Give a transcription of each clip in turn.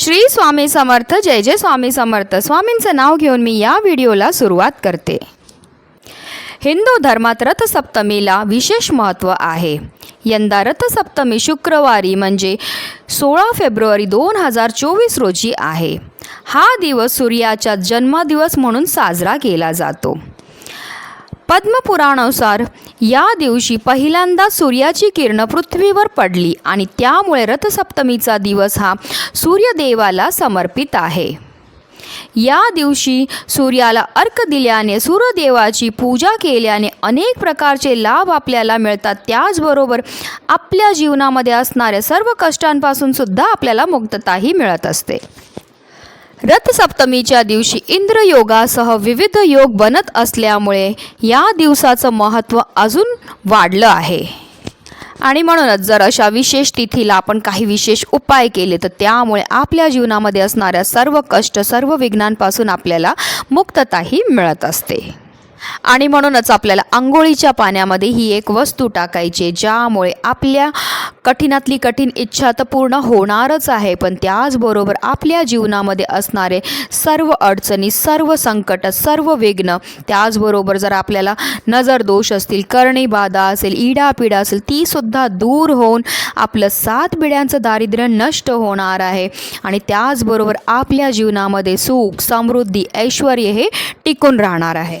श्री स्वामी समर्थ जय जय स्वामी समर्थ. स्वामींचं नाव घेऊन मी या व्हिडिओला सुरुवात करते. हिंदू धर्मात रथसप्तमीला विशेष महत्त्व आहे. यंदा रथसप्तमी शुक्रवारी म्हणजे सोळा फेब्रुवारी दोन हजार चोवीस रोजी आहे. हा दिवस सूर्याचा जन्मदिवस म्हणून साजरा केला जातो. पद्मपुराणानुसार या दिवशी पहिल्यांदा सूर्याची किरणं पृथ्वीवर पडली आणि त्यामुळे रथसप्तमीचा दिवस हा सूर्यदेवाला समर्पित आहे. या दिवशी सूर्याला अर्क दिल्याने सूर्यदेवाची पूजा केल्याने अनेक प्रकारचे लाभ आपल्याला मिळतात. त्याचबरोबर आपल्या जीवनामध्ये असणाऱ्या सर्व कष्टांपासून सुद्धा आपल्याला मुक्तताही मिळत असते. रथसप्तमीच्या दिवशी इंद्रयोगासह विविध योग बनत असल्यामुळे या दिवसाचं महत्त्व अजून वाढलं आहे. आणि म्हणूनच जर अशा विशेष तिथीला आपण काही विशेष उपाय केले तर त्यामुळे आपल्या जीवनामध्ये असणाऱ्या सर्व कष्ट सर्व विघ्नांपासून आपल्याला मुक्तताही मिळत असते. आणि म्हणूनच आपल्याला आंघोळीच्या पाण्यामध्ये ही एक वस्तू टाकायची आहे, ज्यामुळे आपल्या कठीणातली कठीण इच्छा तर पूर्ण होणारच आहे पण त्याचबरोबर आपल्या जीवनामध्ये असणारे सर्व अडचणी सर्व संकट सर्व विघ्न त्याचबरोबर जर आपल्याला नजर दोष असतील करणी बाधा असेल इडापिडा असेल ती सुद्धा दूर होऊन आपलं सात पिढ्यांचं दारिद्र्य नष्ट होणार आहे. आणि त्याचबरोबर आपल्या जीवनामध्ये सुख समृद्धी ऐश्वर हे टिकून राहणार आहे.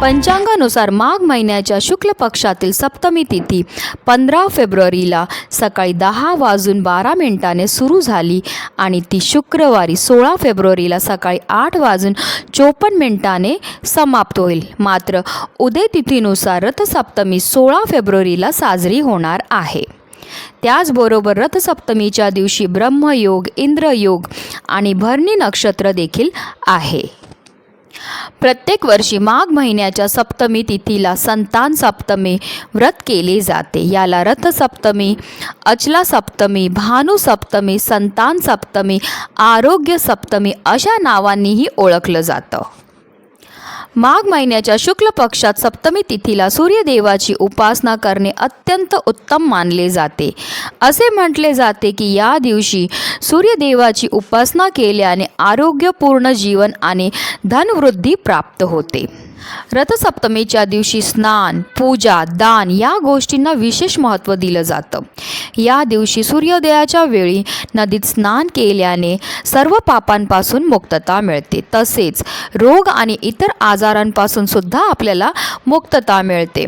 पंचांगानुसार माघ महिन्याच्या शुक्ल पक्षातील सप्तमी तिथी पंधरा फेब्रुवारीला सकाळी दहा वाजून बारा मिनिटाने सुरू झाली आणि ती शुक्रवारी सोळा फेब्रुवारीला सकाळी आठ वाजून चोपन्न मिनिटाने समाप्त होईल. मात्र उदय तिथीनुसार रथसप्तमी सोळा फेब्रुवारीला साजरी होणार आहे. त्याचबरोबर रथसप्तमीच्या दिवशी ब्रह्मयोग इंद्रयोग आणि भरणी नक्षत्र देखील आहे. प्रत्येक वर्षी माघ महिन्याच्या सप्तमी तिथीला संतान सप्तमी व्रत केले जाते. याला रथसप्तमी अचला सप्तमी भानू सप्तमी संतान सप्तमी आरोग्य सप्तमी अशा नावांनीही ओळखलं जातं. माघ महिन्याच्या शुक्ल पक्षात सप्तमी तिथीला सूर्यदेवाची उपासना करणे अत्यंत उत्तम मानले जाते. असे म्हटले जाते की या दिवशी सूर्यदेवाची उपासना केल्याने आरोग्यपूर्ण जीवन आणि धनवृद्धी प्राप्त होते. रथसप्तमीच्या दिवशी स्नान पूजा दान या गोष्टींना विशेष महत्त्व दिलं जातं. या दिवशी सूर्योदयाच्या वेळी नदीत स्नान केल्याने सर्व पापांपासून मुक्तता मिळते. तसेच रोग आणि इतर आजारांपासून सुद्धा आपल्याला मुक्तता मिळते.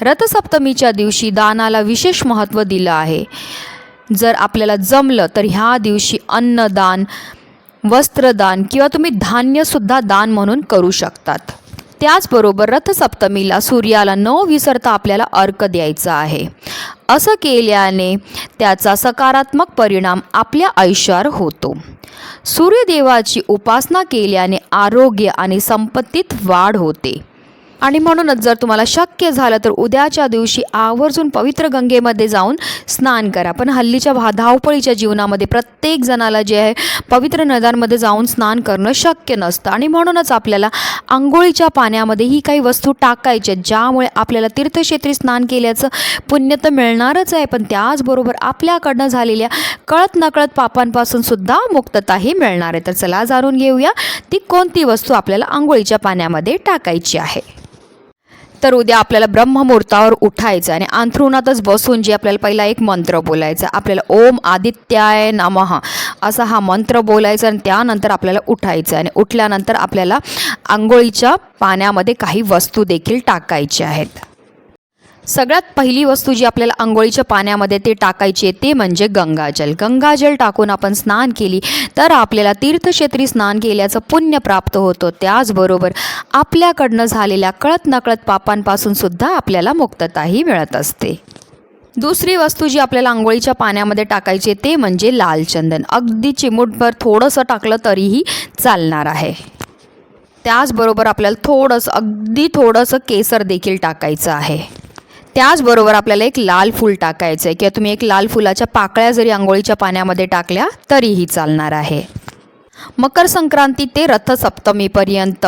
रथसप्तमीच्या दिवशी दानाला विशेष महत्त्व दिलं आहे. जर आपल्याला जमलं तर ह्या दिवशी अन्नदान वस्त्रदान किंवा तुम्ही धान्यसुद्धा दान म्हणून करू शकतात. त्याचबरोबर रथसप्तमीला सूर्याला न विसरता आपल्याला अर्क द्यायचा आहे. असं केल्याने त्याचा सकारात्मक परिणाम आपल्या आयुष्यावर होतो. सूर्यदेवाची उपासना केल्याने आरोग्य आणि संपत्तीत वाढ होते. आणि म्हणूनच जर तुम्हाला शक्य झालं तर उद्याच्या दिवशी आवर्जून पवित्र गंगेमध्ये जाऊन स्नान करा. पण हल्लीच्या भा धावपळीच्या जीवनामध्ये प्रत्येक जणाला जे आहे पवित्र नद्यांमध्ये जाऊन स्नान करणं शक्य नसतं. आणि म्हणूनच आपल्याला आंघोळीच्या पाण्यामध्ये ही काही वस्तू टाकायच्या ज्यामुळे आपल्याला तीर्थक्षेत्री स्नान केल्याचं पुण्य तर मिळणारच आहे पण त्याचबरोबर आपल्याकडनं झालेल्या कळत नकळत पापांपासून सुद्धा मुक्तताही मिळणार आहे. तर चला जाणून घेऊया ती कोणती वस्तू आपल्याला आंघोळीच्या पाण्यामध्ये टाकायची आहे? तर उद्या आपल्याला ब्रह्ममुहूर्तावर उठायचं आणि अंथरुणातच बसून जे आपल्याला पहिला एक मंत्र बोलायचा आपल्याला ओम आदित्याय नमः असा हा मंत्र बोलायचा आणि त्यानंतर आपल्याला उठायचं आणि उठल्यानंतर आपल्याला आंघोळीच्या पाण्यामध्ये काही वस्तू देखील टाकायच्या आहेत. सगळ्यात पहिली वस्तू जी आपल्याला आंघोळीच्या पाण्यामध्ये ते टाकायची आहे ते म्हणजे गंगाजल. गंगाजल टाकून आपण स्नान केली तर आपल्याला तीर्थक्षेत्री स्नान केल्याचं पुण्य प्राप्त होतं. त्याचबरोबर आपल्याकडनं झालेल्या कळत नकळत पापांपासून सुद्धा आपल्याला मुक्तताही मिळत असते. दुसरी वस्तू जी आपल्याला आंघोळीच्या पाण्यामध्ये टाकायची आहे ते म्हणजे लाल चंदन. अगदी चिमूटभर थोडंसं टाकलं तरीही चालणार आहे. त्याचबरोबर आपल्याला थोडंसं अगदी थोडंसं केसर देखील टाकायचं आहे. त्याचबरोबर आपल्याला एक लाल फूल टाकायचं आहे किंवा तुम्ही एक लाल फुलाच्या पाकळ्या जरी आंघोळीच्या पाण्यामध्ये टाकल्या तरीही चालणार आहे. मकर संक्रांती ते रथसप्तमीपर्यंत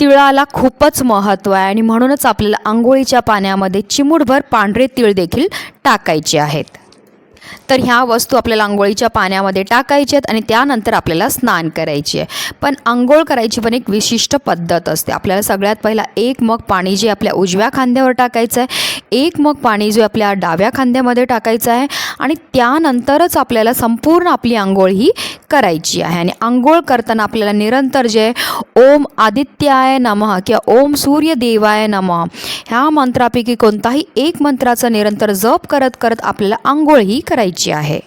तिळाला खूपच महत्त्व आहे आणि म्हणूनच आपल्याला आंघोळीच्या पाण्यामध्ये चिमूटभर पांढरे तीळ देखील टाकायचे आहेत. तर ह्या वस्तू आपल्याला आंघोळीच्या पाण्यामध्ये टाकायच्या आहेत आणि त्यानंतर आपल्याला स्नान करायची आहे. पण आंघोळ करायची पण एक विशिष्ट पद्धत असते. आपल्याला सगळ्यात पहिला एक मग पाणी जे आपल्या उजव्या खांद्यावर टाकायचं आहे. एक मग पाणी जे आपल्या डाव्या खांद्यामध्ये टाकायचं आहे. आणि त्यानंतरच आपल्याला संपूर्ण आपली आंघोळ ही करायची आहे. आणि आंघोळ करताना आपल्याला निरंतर जे ओम आदित्याय नमः किंवा ओम सूर्यदेवाय नमः ह्या मंत्रापैकी कोणताही एक मंत्राचा निरंतर जप करत करत आपल्याला आंघोळ ही करायची आहे.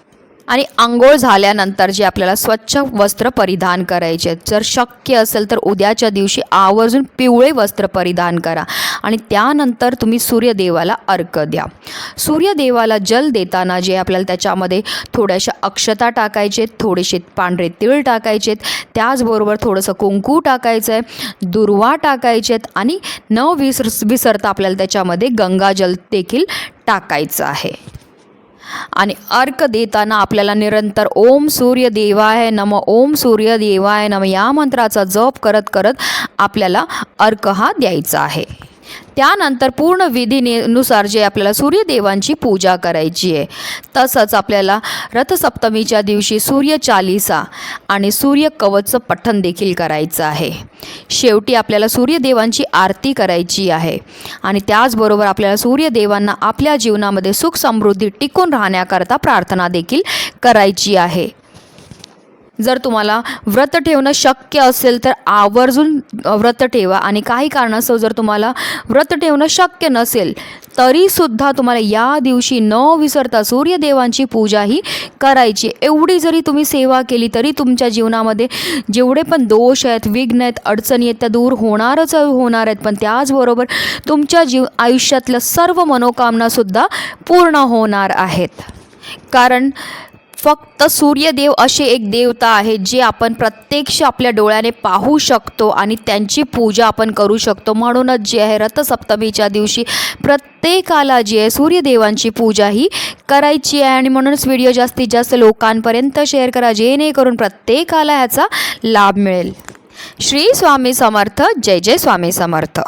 आणि आंघोळ झाल्यानंतर जे आपल्याला स्वच्छ वस्त्र परिधान करायचे आहेत. जर शक्य असेल तर उद्याच्या दिवशी आवर्जून पिवळे वस्त्र परिधान करा. आणि त्यानंतर तुम्ही सूर्यदेवाला अर्क द्या. सूर्यदेवाला जल देताना जे आपल्याला त्याच्यामध्ये थोड्याशा अक्षता टाकायचे थोडेसे पांढरे तीळ टाकायचेत त्याचबरोबर थोडंसं कुंकू टाकायचं आहे दुर्वा टाकायचेत आणि न विसर विसरता आपल्याला त्याच्यामध्ये गंगाजल देखील टाकायचं आहे. आणि अर्क देताना आपल्याला निरंतर ओम सूर्य देवाय नम ओम सूर्य देवाय नम या मंत्राचा जप करत करत आपल्याला अर्क हा द्यायचा आहे. त्यानंतर पूर्ण विधीनुसार जे आपल्याला सूर्यदेवांची पूजा करायची आहे तसंच आपल्याला रथसप्तमीच्या दिवशी सूर्य चालिसा आणि सूर्य कवचचं पठण देखील करायचं आहे. शेवटी आपल्याला सूर्यदेवांची आरती करायची आहे आणि त्याचबरोबर आपल्याला सूर्यदेवांना आपल्या जीवनामध्ये सुख समृद्धी टिकून राहण्याकरता प्रार्थना देखील करायची आहे. जर तुम्हाला व्रत ठेवणं शक्य असेल तर आवर्जून व्रत ठेवा. आणि काही कारणास्तव जर तुम्हाला व्रत ठेवणं शक्य नसेल तरीसुद्धा तुम्हाला या दिवशी न विसरता सूर्यदेवांची पूजाही करायची. एवढी जरी तुम्ही सेवा केली तरी तुमच्या जीवनामध्ये जेवढे पण दोष आहेत विघ्न आहेत अडचणी आहेत त्या दूर होणारच होणार आहेत. पण त्याचबरोबर तुमच्या जीव आयुष्यातल्या सर्व मनोकामनासुद्धा पूर्ण होणार आहेत. कारण फक्त सूर्यदेव असे एक देवता आहे जे आपण प्रत्यक्ष आपल्या डोळ्याने पाहू शकतो आणि त्यांची पूजा आपण करू शकतो. म्हणूनच जे आहे रथसप्तमीच्या दिवशी प्रत्येकाला जी आहे सूर्यदेवांची पूजा ही करायची आहे. आणि म्हणूनच व्हिडिओ जास्तीत जास्त लोकांपर्यंत शेअर करा जेणेकरून प्रत्येकाला ह्याचा लाभ मिळेल. श्री स्वामी समर्थ. जय जय स्वामी समर्थ.